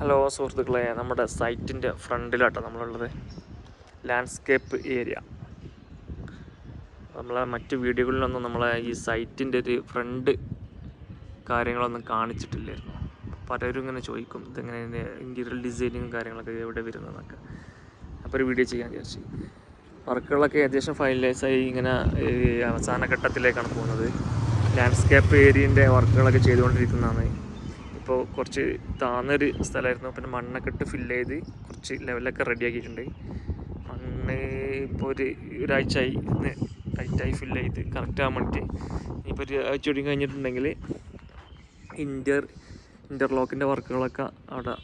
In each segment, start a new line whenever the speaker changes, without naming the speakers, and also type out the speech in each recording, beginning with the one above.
Hello സുഹൃത്തുക്കളെ നമ്മുടെ സൈറ്റിന്റെ ഫ്രണ്ടിലാട്ടോ നമ്മളുള്ളത്. ലാൻഡ്സ്കേപ്പ് ഏരിയ നമ്മളെ മറ്റ് വീഡിയോകളിലൊന്നും നമ്മളെ ഈ സൈറ്റിന്റെ ഒരു ഫ്രണ്ട് കാര്യങ്ങളൊന്നും കാണിച്ചിട്ടില്ലായിരുന്നു. പലരും ഇങ്ങനെ ചോദിക്കും ഇതെങ്ങനെ ഇന്റീരിയർ ഡിസൈനിങ്ങും കാര്യങ്ങളൊക്കെ എവിടെ വരുന്നതെന്നൊക്കെ? അപ്പോൾ ഒരു വീഡിയോ ചെയ്യാൻ വിചാരിച്ചു. വർക്കുകളൊക്കെ ഏകദേശം ഫൈനലൈസായി ഇങ്ങനെ അവസാന ഘട്ടത്തിലേക്കാണ് പോകുന്നത്. ലാൻഡ്സ്കേപ്പ് ഏരിയന്റെ വർക്കുകളൊക്കെ ചെയ്തുകൊണ്ടിരിക്കുന്നതാണ്. ഇപ്പോൾ കുറച്ച് താന്നൊരു സ്ഥലമായിരുന്നു. പിന്നെ മണ്ണൊക്കെ ഇട്ട് ഫില്ല് ചെയ്ത് കുറച്ച് ലെവലൊക്കെ റെഡിയാക്കിയിട്ടുണ്ട് മണ്ണ് ഇപ്പോൾ ഒരു ഒരാഴ്ചയായി ഇന്ന് ടൈറ്റായി ഫില്ല് ചെയ്ത് കറക്റ്റ് ആകാൻ വേണ്ടിയിട്ട് ഇനിയിപ്പോൾ ഒരു ആഴ്ച കൂടി കഴിഞ്ഞിട്ടുണ്ടെങ്കിൽ ഇന്റർ ഇന്റർലോക്കിന്റെ വർക്കുകളൊക്കെ അവിടെ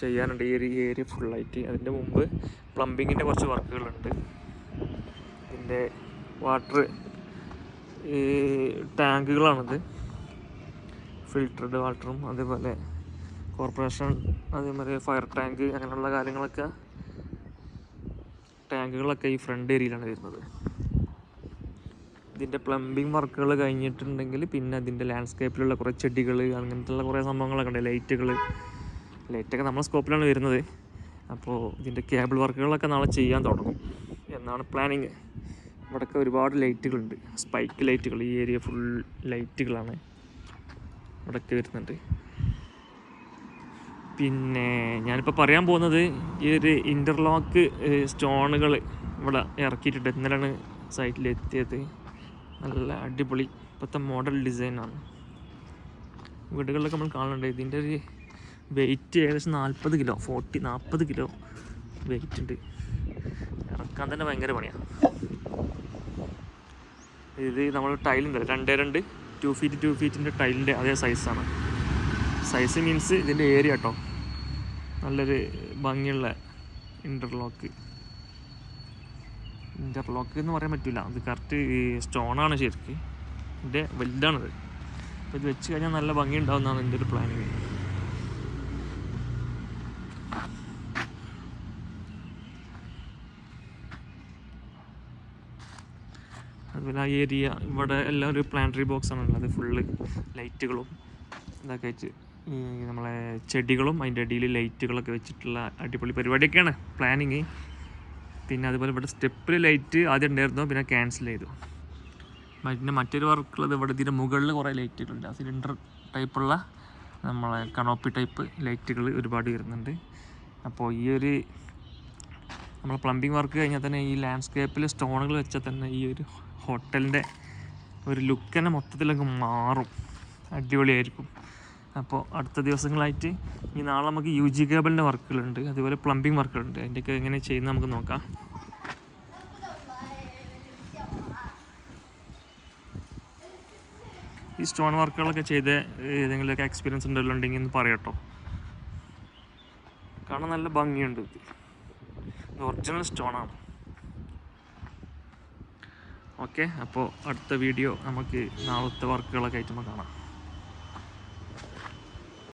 ചെയ്യാനുണ്ട്. ഈ ഒരു ഏരിയ ഫുള്ളായിട്ട് അതിന്റെ മുമ്പ് പ്ലംബിങ്ങിന്റെ കുറച്ച് വർക്കുകളുണ്ട്. ഇതിന്റെ വാട്ടർ ടാങ്കുകളാണിത് ഫിൽറ്റർഡ് വാട്ടറും അതേപോലെ കോർപ്പറേഷൻ അതേമാതിരി ഫയർ ടാങ്ക് അങ്ങനെയുള്ള കാര്യങ്ങളൊക്കെ ടാങ്കുകളൊക്കെ ഈ ഫ്രണ്ട് ഏരിയയിലാണ് വരുന്നത്. ഇതിന്റെ പ്ലംബിംഗ് വർക്കുകൾ കഴിഞ്ഞിട്ടുണ്ടെങ്കിൽ പിന്നെ അതിന്റെ ലാൻഡ്സ്കേപ്പിലുള്ള കുറേ ചെടികൾ അങ്ങനത്തെയുള്ള കുറേ സംഭവങ്ങളൊക്കെ ഉണ്ട്. ലൈറ്റുകൾ ലൈറ്റൊക്കെ നമ്മളെ സ്കോപ്പിലാണ് വരുന്നത്. അപ്പോൾ ഇതിന്റെ കേബിൾ വർക്കുകളൊക്കെ നാളെ ചെയ്യാൻ തുടങ്ങും. എന്നാണ് പ്ലാനിങ് ഇവിടെയൊക്കെ ഒരുപാട് ലൈറ്റുകളുണ്ട് സ്പൈക്ക് ലൈറ്റുകൾ ഈ ഏരിയ ഫുൾ ലൈറ്റുകളാണ് ഇവിടെയൊക്കെ വരുന്നുണ്ട്. പിന്നെ ഞാനിപ്പോൾ പറയാൻ പോകുന്നത് ഈ ഒരു ഇന്റർലോക്ക് സ്റ്റോണുകൾ ഇവിടെ ഇറക്കിയിട്ടുണ്ട്. ഇന്നലെയാണ് സൈറ്റിൽ എത്തിയത്. നല്ല അടിപൊളി. ഇപ്പോഴത്തെ മോഡൽ ഡിസൈനാണ് വീടുകളിലൊക്കെ നമ്മൾ കാണുന്നുണ്ട്. ഇതിന്റെ ഒരു വെയിറ്റ് ഏകദേശം നാൽപ്പത് കിലോ ഫോർട്ടി നാൽപ്പത് കിലോ വെയിറ്റ് ഉണ്ട്. ഇറക്കാൻ തന്നെ ഭയങ്കര പണിയാണ് ഇത് നമ്മൾ ടൈലുണ്ട് രണ്ടേ രണ്ട് ടു ഫീറ്റ് ടു ഫീറ്റിന്റെ ടൈലിന്റെ അതേ സൈസാണ് സൈസ് മീൻസ് ഇതിന്റെ ഏരിയ കേട്ടോ നല്ലൊരു ഭംഗിയുള്ള ഇന്റർലോക്ക് ഇന്റർലോക്ക് എന്ന് പറയാൻ പറ്റില്ല അത് കറക്റ്റ് സ്റ്റോണാണ് ശരിക്ക്. ഇതിന്റെ വലുതാണത് അപ്പോൾ ഇത് വെച്ച് കഴിഞ്ഞാൽ നല്ല ഭംഗി ഉണ്ടാവുന്നതാണ് എന്റെ ഒരു പ്ലാനിങ് അതുപോലെ ആ ഏരിയ ഇവിടെ എല്ലാം ഒരു പ്ലാന്ററി ബോക്സ് ആണ് ഉള്ളത് ഫുള്ള് ലൈറ്റുകളും ഇതൊക്കെ വെച്ച് ഈ നമ്മളെ ചെടികളും അതിന്റെ അടിയിൽ ലൈറ്റുകളൊക്കെ വെച്ചിട്ടുള്ള അടിപൊളി പരിപാടിയൊക്കെയാണ്. പ്ലാനിങ് പിന്നെ അതുപോലെ ഇവിടെ സ്റ്റെപ്പിൽ ലൈറ്റ് ആദ്യം ഉണ്ടായിരുന്നു പിന്നെ ക്യാൻസൽ ചെയ്തു. പിന്നെ മറ്റൊരു വർക്കുള്ളത് ഇവിടെ ഇതിന്റെ മുകളിൽ കുറേ ലൈറ്റുകളുണ്ട് ആ സിലിണ്ടർ ടൈപ്പുള്ള നമ്മളെ കണോപ്പി ടൈപ്പ് ലൈറ്റുകൾ ഒരുപാട് വരുന്നുണ്ട്. അപ്പോൾ ഈ ഒരു നമ്മൾ പ്ലംബിംഗ് വർക്ക് കഴിഞ്ഞാൽ തന്നെ ഈ ലാൻഡ്സ്കേപ്പിൽ സ്റ്റോണുകൾ വെച്ചാൽ തന്നെ ഈ ഒരു ഹോട്ടലിന്റെ ഒരു ലുക്ക് തന്നെ മൊത്തത്തിലൊക്കെ മാറും. അടിപൊളിയായിരിക്കും. അപ്പോൾ അടുത്ത ദിവസങ്ങളായിട്ട് ഈ നാളെ നമുക്ക് യു ജി കേബിളിന്റെ വർക്കുകളുണ്ട് അതുപോലെ പ്ലംബിംഗ് വർക്കുകളുണ്ട് അതിന്റെയൊക്കെ എങ്ങനെ ചെയ്യുന്നത് നമുക്ക് നോക്കാം. ഈ സ്റ്റോൺ വർക്കുകളൊക്കെ ചെയ്ത് ഏതെങ്കിലുമൊക്കെ എക്സ്പീരിയൻസ് ഉണ്ടല്ലോ ഉണ്ടെങ്കിൽ ഒന്ന് പറയട്ടോ. കാണാൻ നല്ല ഭംഗിയുണ്ട്. ഇത് ഒറിജിനൽ സ്റ്റോണാണ് ഓക്കെ അപ്പോൾ അടുത്ത വീഡിയോ നമുക്ക് നാളത്തെ വർക്കുകളൊക്കെ ആയിട്ട് നമുക്ക് കാണാം.